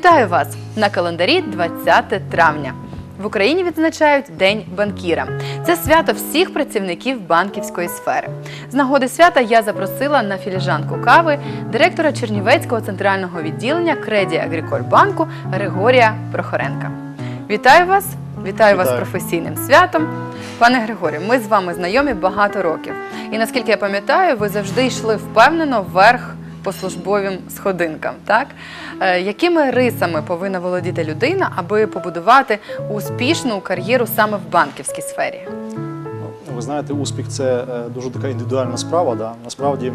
Вітаю вас на календарі 20 травня. В Україні відзначають День банкіра. Це свято всіх працівників банківської сфери. З нагоди свята я запросила на філіжанку кави директора Чернівецького центрального відділення Креді Агріколь банку Григорія Прохоренка. Вітаю вас! Вітаю вас професійним святом. Пане Григорію, ми з вами знайомі багато років. І наскільки я пам'ятаю, ви завжди йшли впевнено вверх по службовим сходинкам. Так? Е, якими рисами повинна володіти людина, аби побудувати успішну кар'єру саме в банківській сфері? Ну, Ви знаєте, успіх це е, дуже така індивідуальна справа. Да? Насправді е,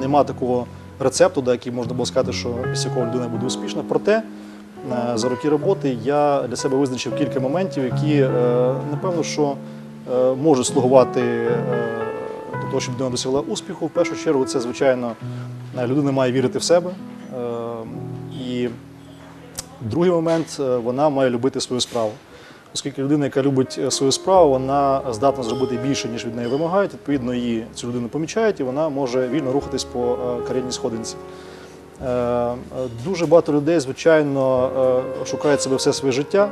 нема такого рецепту, да, який можна було сказати, що після якого людина буде успішна. Проте за роки роботи я для себе визначив кілька моментів, які напевно що можуть слугувати того, щоб людина досягла успіху. В першу чергу, це звичайно е, людина має вірити в себе. Е, і Другий момент е, вона має любити свою справу. Оскільки людина, яка любить свою справу, вона здатна зробити більше, ніж від неї вимагають. Відповідно, її цю людину помічають, і вона може вільно рухатись по кар'єрній сходинці. Дуже багато людей, звичайно, шукають себе все своє життя.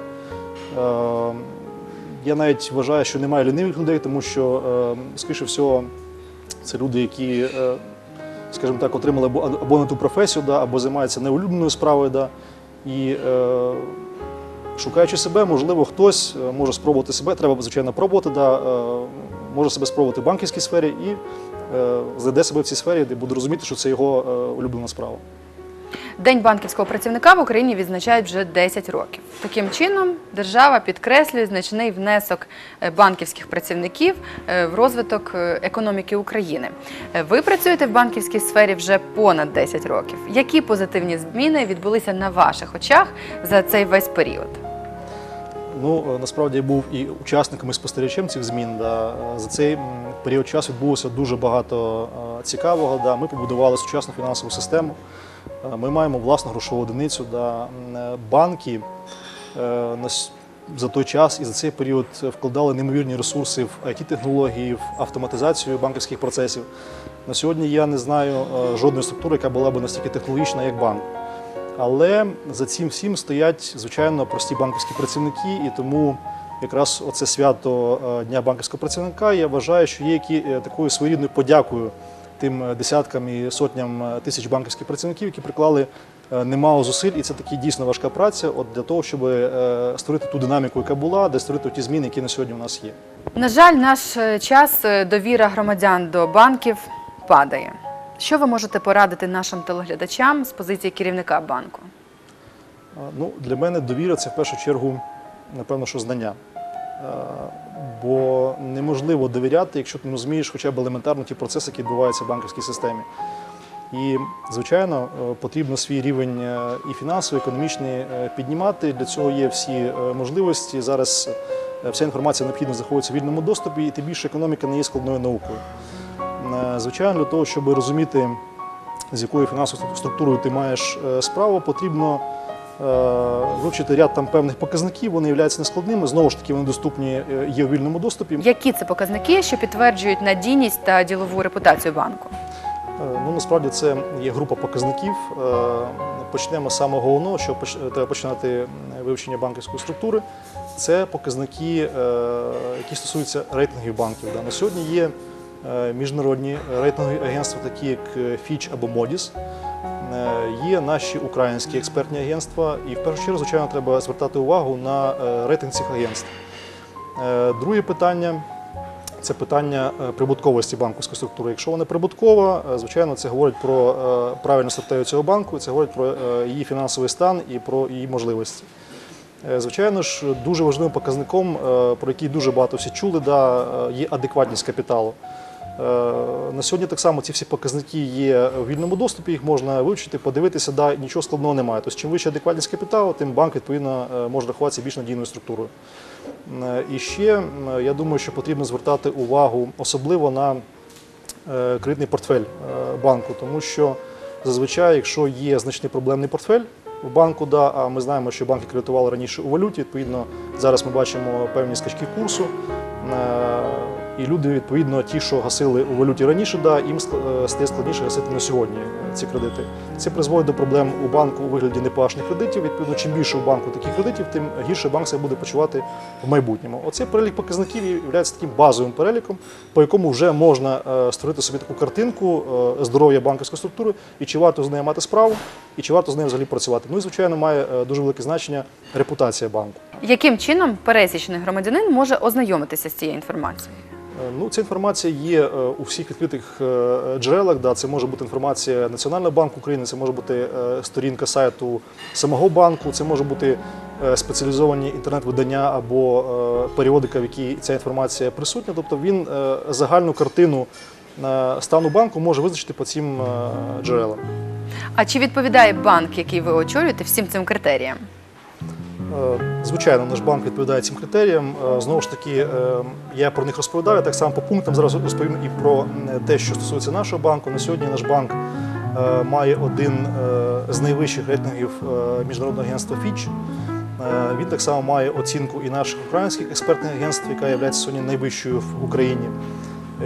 Я навіть вважаю, що немає лінивих людей, тому що, скоріше всього, це люди, які, е, скажімо так, отримали або, не ту професію, да, або займаються неулюбленою справою. Да, і е, шукаючи себе, можливо, хтось е, може спробувати себе. Треба, звичайно, пробувати, да, може себе спробувати в банківській сфері і знайде себе в цій сфері, де буде розуміти, що це його улюблена справа. День банківського працівника в Україні відзначають вже 10 років. Таким чином, держава підкреслює значний внесок е, банківських працівників е, в розвиток е, економіки України. Ви працюєте в банківській сфері вже понад 10 років. Які позитивні зміни відбулися на ваших очах за цей весь період? Ну, насправді я був і учасником і спостерігачем цих змін. Да. За цей період часу відбулося дуже багато цікавого. Да. Ми побудували сучасну фінансову систему. Ми маємо власну грошову одиницю. Да. Е, Банки е, за той час і за цей період вкладали неймовірні ресурси в it технології в автоматизацію банківських процесів. На сьогодні я не знаю е, жодної структури, яка була б настільки технологічна, як банк. Але за цим всім стоять, звичайно, прості банківські працівники, і тому якраз оце свято Дня банківського працівника я вважаю, що є такою своєрідною подякою тим е, десяткам і сотням е, тисяч банківських працівників, які приклали е, немало зусиль, і це таки дійсно важка праця от для того, щоб створити ту динаміку, яка була, де створити ті зміни, які на сьогодні у нас є. На жаль, наш час довіра громадян до банків падає. Що ви можете порадити нашим телеглядачам з позиції керівника банку? Ну, для мене довіра це в першу чергу, напевно, що знання. Бо неможливо довіряти, якщо ти не розумієш хоча б елементарно ті процеси, які відбуваються в банківській системі. І, звичайно, е, потрібно свій рівень е, і фінансовий, і економічний е, піднімати. Для цього є всі можливості. Зараз вся інформація необхідно знаходиться в вільному доступі, і тим більше економіка не є складною наукою. Звичайно, для того, щоб розуміти, з якою фінансовою структурою ти маєш справу, потрібно вивчити ряд там певних показників. Вони являються нескладними. Знову ж таки, вони доступні е, є у вільному доступі. Які це показники, що підтверджують надійність та ділову репутацію банку? Е, Ну, насправді це є група показників. Е, Почнемо з самого головного, що треба починати вивчення банківської структури. Це показники, е, які стосуються рейтингів банків. Да. На сьогодні є е, міжнародні рейтингові агентства, такі як е, Fitch або Modis. Є наші українські експертні агентства, і в першу чергу, звичайно, треба звертати увагу на е, рейтинг цих агентств. Е, Друге питання це питання е, прибутковості банківської структури. Якщо вона прибуткова, звичайно, це говорить про правильну стратегію цього банку, це говорить про її фінансовий стан і про її можливості. Звичайно ж, дуже важливим показником, про який дуже багато всі чули, да, є адекватність капіталу. Е, На сьогодні так само ці всі показники є у вільному доступі, їх можна вивчити, подивитися, да, нічого складного немає. Тобто, чим вища адекватність капіталу, тим банк відповідно е, може рахуватися більш надійною структурою. Е, І ще я думаю, що потрібно звертати увагу особливо на кредитний портфель банку, тому що зазвичай, якщо є значний проблемний портфель в банку, да, а ми знаємо, що банки кредитували раніше у валюті, відповідно, зараз ми бачимо певні скачки курсу. Е, І люди, відповідно, ті, що гасили у валюті раніше, да, їм е, стає складніше гасити на сьогодні ці кредити. Це призводить до проблем у банку у вигляді непогашених кредитів. Відповідно, чим більше у банку таких кредитів, тим гірше банк себе буде почувати в майбутньому. Оцей перелік показників є таким базовим переліком, по якому вже можна е, створити собі таку картинку е, здоров'я банківської структури і чи варто з нею мати справу, і чи варто з нею взагалі працювати. Ну і звичайно має е, дуже велике значення репутація банку. Яким чином пересічний громадянин може ознайомитися з цією інформацією? Е, Ну, ця інформація є е, у всіх відкритих е, джерелах. Да, це може бути інформація Національного банку України, це може бути сторінка сайту самого банку, це може бути спеціалізовані інтернет-видання або періодика, в якій ця інформація присутня. Тобто він загальну картину стану банку може визначити по цим джерелам. А чи відповідає банк, який ви очолюєте, всім цим критеріям? Е, Звичайно, наш банк відповідає цим критеріям. Е, Знову ж таки, е, я про них розповідаю. Так само по пунктам зараз розповім і про те, що стосується нашого банку. На сьогодні наш банк має один з найвищих рейтингів міжнародного агентства Fitch. Він так само має оцінку і наших українських експертних агентств, яка є сьогодні найвищою в Україні.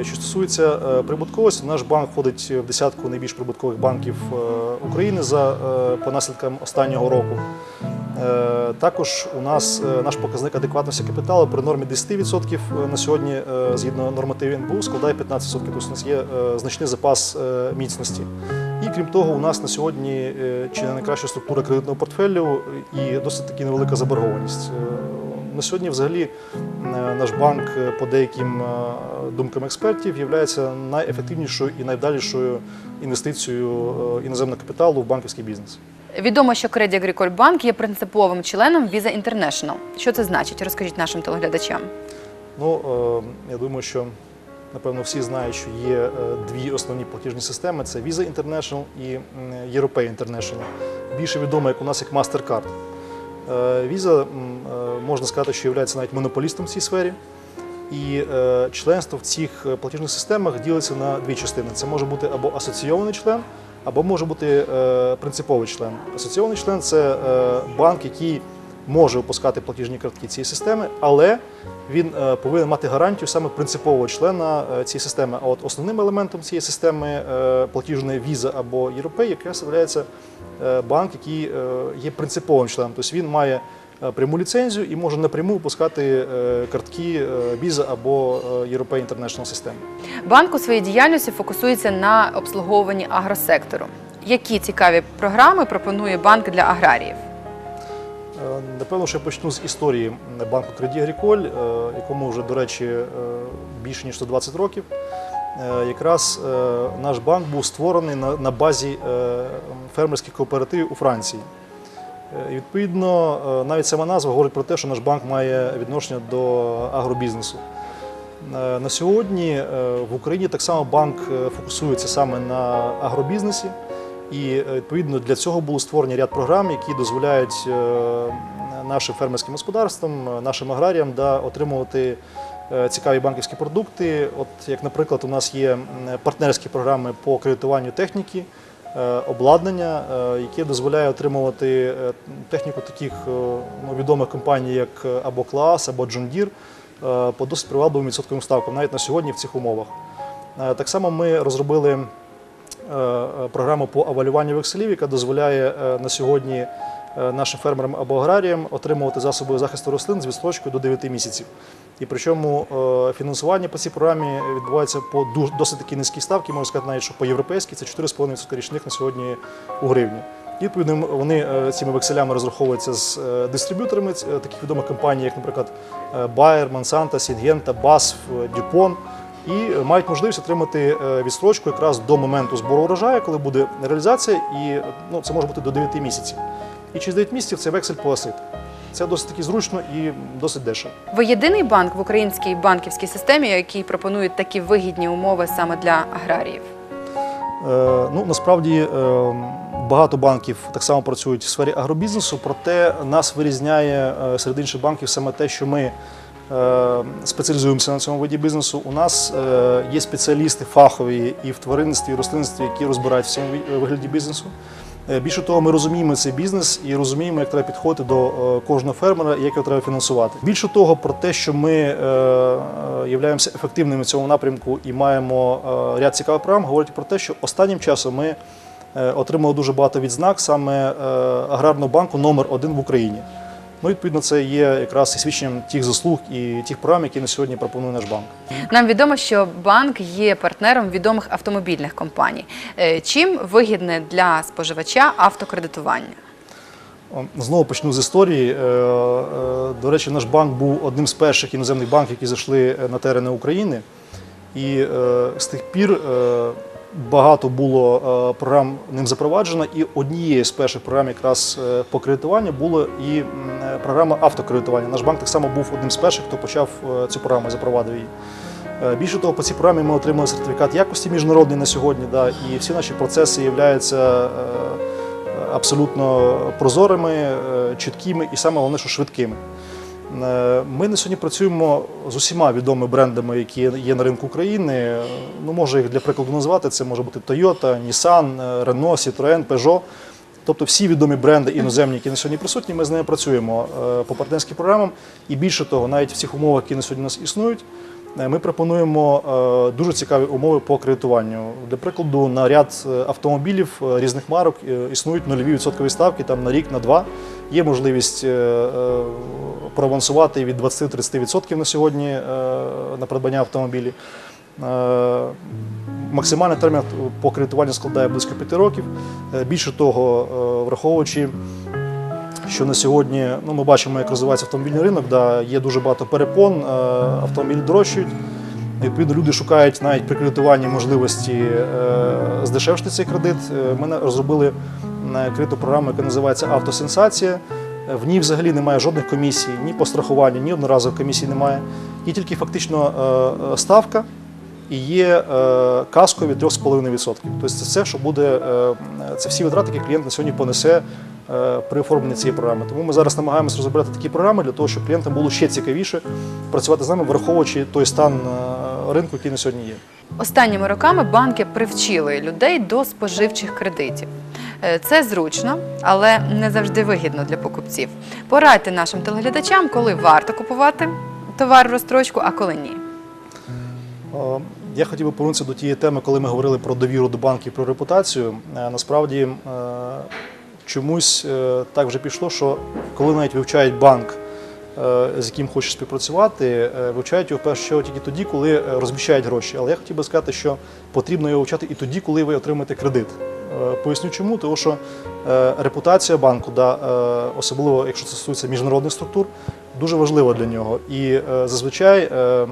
Е, Що стосується е, прибутковості, наш банк входить в десятку найбільш прибуткових банків е, України за по наслідкам останнього року. Також у нас наш показник адекватності капіталу при нормі 10% на сьогодні, згідно нормативів НБУ, складає 15%. Тобто у нас є значний запас міцності. І крім того, у нас на сьогодні чи не найкраща структура кредитного портфелю і досить таки невелика заборгованість. На сьогодні, взагалі, е, наш банк е, по деяким е, думкам експертів є найефективнішою і найвдалішою інвестицією іноземного капіталу в банківський бізнес. Відомо, що Credit Agricole Bank є принциповим членом Visa International. Що це значить? Розкажіть нашим телеглядачам. Ну, я думаю, що напевно всі знають, що є дві основні платіжні системи: це Visa International і м, Europay International. Більше відомо, як у нас як MasterCard. Е, м, е, можна сказати, що є навіть монополістом в цій сфері. І е, членство в цих платіжних системах ділиться на дві частини. Це може бути або асоційований член, або може бути принциповий член. Асоційований член це банк, який може випускати платіжні картки цієї системи, але він е, повинен мати гарантію саме принципового члена е, цієї системи. А от основним елементом цієї системи е, платіжної Visa або Європей якраз є банк, який є принциповим членом. Тобто він має пряму ліцензію і може напряму випускати е, картки Visa або Європей International системи. Банк у своїй діяльності фокусується на обслуговуванні агросектору. Які цікаві програми пропонує банк для аграріїв? Е, Напевно, що я почну з історії банку Credit Agricole, е, якому вже, до речі, е, більше ніж 120 років. Якраз наш банк був створений на, базі фермерських кооперативів у Франції. І відповідно, навіть сама назва говорить про те, що наш банк має відношення до агробізнесу. На сьогодні в Україні так само банк фокусується саме на агробізнесі. І е, відповідно для цього було створені ряд програм, які дозволяють е, нашим фермерським господарствам, е, нашим аграріям да, отримувати цікаві банківські продукти. От як, наприклад, у нас є партнерські програми по кредитуванню техніки, обладнання, яке дозволяє отримувати техніку таких ну, відомих компаній, як або Клас, або е, по досить привабливим відсотковим ставкам, навіть на сьогодні в цих умовах. Так само ми розробили програму по авалюванню векселів, яка дозволяє е, на сьогодні е, нашим фермерам або аграріям отримувати засоби захисту рослин з відстрочкою до 9 місяців. І причому е, фінансування по цій програмі відбувається по досить такі низькі ставки, можна сказати, навіть що по європейській це 4,5% річних на сьогодні у гривні. І відповідно вони е, цими векселями розраховуються з е, дистриб'юторами е, таких відомих компаній, як, наприклад, е, Bayer, Monsanto, Syngenta, BASF, е, DuPont, і мають можливість отримати е, відстрочку якраз до моменту збору урожаю, коли буде реалізація, і ну, це може бути до 9 місяців. І через 9 місяців цей вексель погасити. Це досить таки зручно і досить дешево. Ви єдиний банк в українській банківській системі, який пропонує такі вигідні умови саме для аграріїв. Е, Ну насправді е, багато банків так само працюють в сфері агробізнесу, проте нас вирізняє е, серед інших банків саме те, що ми спеціалізуємося на цьому виді бізнесу. У нас е, є спеціалісти фахові і в тваринництві, і рослинництві, які розбирають в цьому вигляді бізнесу. Е, Більше того, ми розуміємо цей бізнес і розуміємо, як треба підходити до е, кожного фермера і як його треба фінансувати. Більше того, про те, що ми е, е, являємося ефективними в цьому напрямку і маємо е, ряд цікавих програм, говорить про те, що останнім часом ми е, отримало дуже багато відзнак саме е, аграрного банку номер один в Україні. Ну, відповідно, це є якраз і свідченням тих заслуг і тих програм, які на сьогодні пропонує наш банк. Нам відомо, що банк є партнером відомих автомобільних компаній. Е, Чим вигідне для споживача автокредитування? Знову почну з історії. Е, е, До речі, наш банк був одним з перших іноземних банків, які зайшли на терени України. І з тих пір багато було е, програм ним запроваджено. І однією з перших програм якраз е, по кредитуванню було і е, програма автокредитування. Наш банк так само був одним з перших, хто почав цю програму і запровадив її. Більше того, по цій програмі ми отримали сертифікат якості міжнародний на сьогодні, да, і всі наші процеси являються абсолютно прозорими, чіткими і саме головне, що швидкими. Е, Ми на сьогодні працюємо з усіма відомими брендами, які є на ринку України. Ну, можу їх для прикладу назвати. Це може бути Toyota, Nissan, е, Renault, Citroën, Peugeot. Тобто всі відомі бренди іноземні, які на сьогодні присутні, ми з ними працюємо е, по партнерським програмам. І більше того, навіть в цих умовах, які на сьогодні у нас існують, ми пропонуємо дуже цікаві умови по кредитуванню. Для прикладу, на ряд автомобілів різних марок існують нульові відсоткові ставки там на рік, на два. Є можливість е, е, проавансувати від 20-30% на сьогодні е, на придбання автомобілів. Максимальний термін по кредитуванню складає близько 5 років. Більше того, враховуючи, що на сьогодні ну, ми бачимо, як розвивається автомобільний ринок, да, є дуже багато перепон, автомобілі дорожчають. Відповідно, люди шукають навіть при кредитуванні можливості е, здешевшити цей кредит. Е, Ми розробили е, кредитну програму, яка називається Автосенсація. В ній взагалі немає жодних комісій, ні по страхуванню, ні одноразових комісій немає. Є тільки фактично ставка і є е, каско від 3,5%. Тобто це все, що буде, це всі витрати, які клієнт на сьогодні понесе при оформленні цієї програми. Тому ми зараз намагаємося розробляти такі програми для того, щоб клієнтам було ще цікавіше працювати з нами, враховуючи той стан ринку, який на сьогодні є. Останніми роками банки привчили людей до споживчих кредитів. Е, Це зручно, але не завжди вигідно для покупців. Порадьте нашим телеглядачам, коли варто купувати товар в розстрочку, а коли ні. Е, Я хотів би повернутися до тієї теми, коли ми говорили про довіру до банків, про репутацію. Е, Насправді чомусь так вже пішло, що коли навіть вивчають банк, з яким хочуть співпрацювати, е, вивчають його в першу чергу тільки тоді, коли е, розміщають гроші. Але я хотів би сказати, що потрібно його вивчати і тоді, коли ви отримаєте кредит. Е, Поясню чому, тому що е, репутація банку, е, особливо якщо це стосується міжнародних структур, дуже важлива для нього. І е, зазвичай е,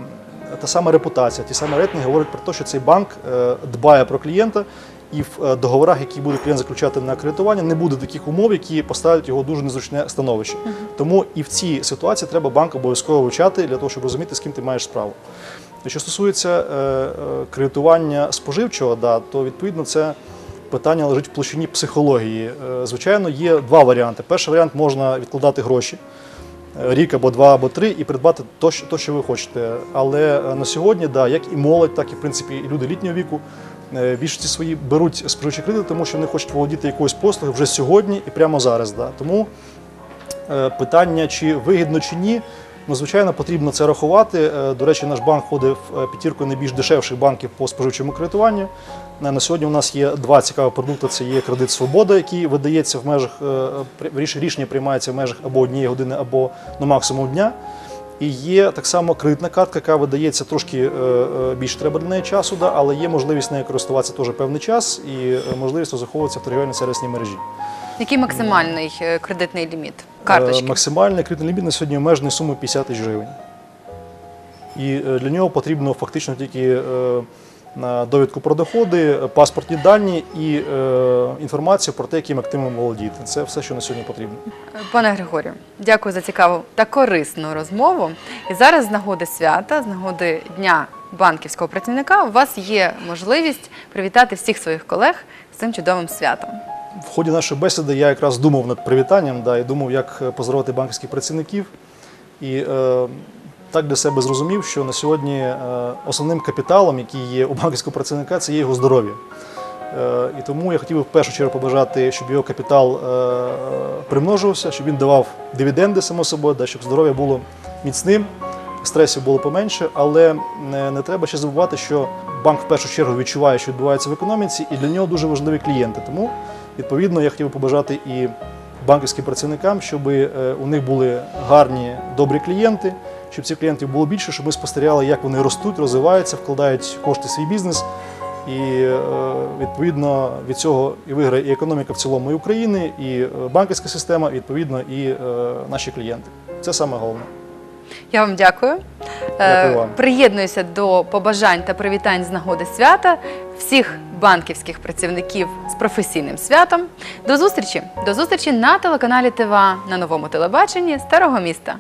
та сама репутація, ті самі рейтинги говорять про те, що цей банк е, дбає про клієнта, і в е, договорах, які буде клієнт заключати на кредитування, не буде таких умов, які поставлять його дуже незручне становище. Тому і в цій ситуації треба банк обов'язково вивчати для того, щоб розуміти, з ким ти маєш справу. Що стосується е, е, кредитування споживчого, да, то відповідно це питання лежить в площині психології. Звичайно, є два варіанти. Перший варіант можна відкладати гроші рік або два, або три, і придбати то, що, що ви хочете. Але на сьогодні, да, як і молодь, так і в принципі і люди літнього віку. Е, Більшості свої беруть споживчі кредити, тому що вони хочуть володіти якоюсь послугою вже сьогодні і прямо зараз. Да. Тому е, питання, чи вигідно чи ні, ну звичайно, потрібно це рахувати. Е, До речі, наш банк входить в п'ятірку найбільш дешевших банків по споживчому кредитуванню. На сьогодні у нас є два цікаві продукти. Це є кредит Свобода, який видається в межах рішення приймається в межах або однієї години, або ну, максимум дня. І є так само кредитна картка, яка видається трошки е, е, більше треба для неї часу, але є можливість нею користуватися теж певний час і е, можливість розраховуватися в торгівельній сервісній мережі. Який максимальний кредитний ліміт? Карточки. Максимальний кредитний ліміт на сьогодні обмежений сумою 50 тисяч гривень. І для нього потрібно фактично тільки довідку про доходи, паспортні дані і е, інформація про те, яким активом володіти. Це все, що на сьогодні потрібно. Пане Григорію, дякую за цікаву та корисну розмову. І зараз з нагоди свята, з нагоди Дня банківського працівника, у вас є можливість привітати всіх своїх колег з цим чудовим святом. В ході нашої бесіди я якраз думав над привітанням, да, і думав, як е, поздоровити банківських працівників. І е, так для себе зрозумів, що на сьогодні е, основним капіталом, який є у банківського працівника, це є його здоров'я. Е, і тому я хотів би в першу чергу побажати, щоб його капітал е, примножувався, щоб він давав дивіденди, само собою, щоб здоров'я було міцним, стресів було поменше, але не, треба ще забувати, що банк в першу чергу відчуває, що відбувається в економіці, і для нього дуже важливі клієнти. Тому, відповідно, я хотів би побажати і банківським працівникам, щоб у них були гарні, добрі клієнти, щоб цих клієнтів було більше, щоб ми спостерігали, як вони ростуть, розвиваються, вкладають кошти в свій бізнес. І е, відповідно від цього і виграє і економіка в цілому і України, і е, банківська система, і відповідно і е, наші клієнти. Це саме головне. Я вам дякую. Дякую вам. Приєднуюся до побажань та привітань з нагоди свята всіх банківських працівників з професійним святом. До зустрічі! До зустрічі на телеканалі ТВА на новому телебаченні Старого міста.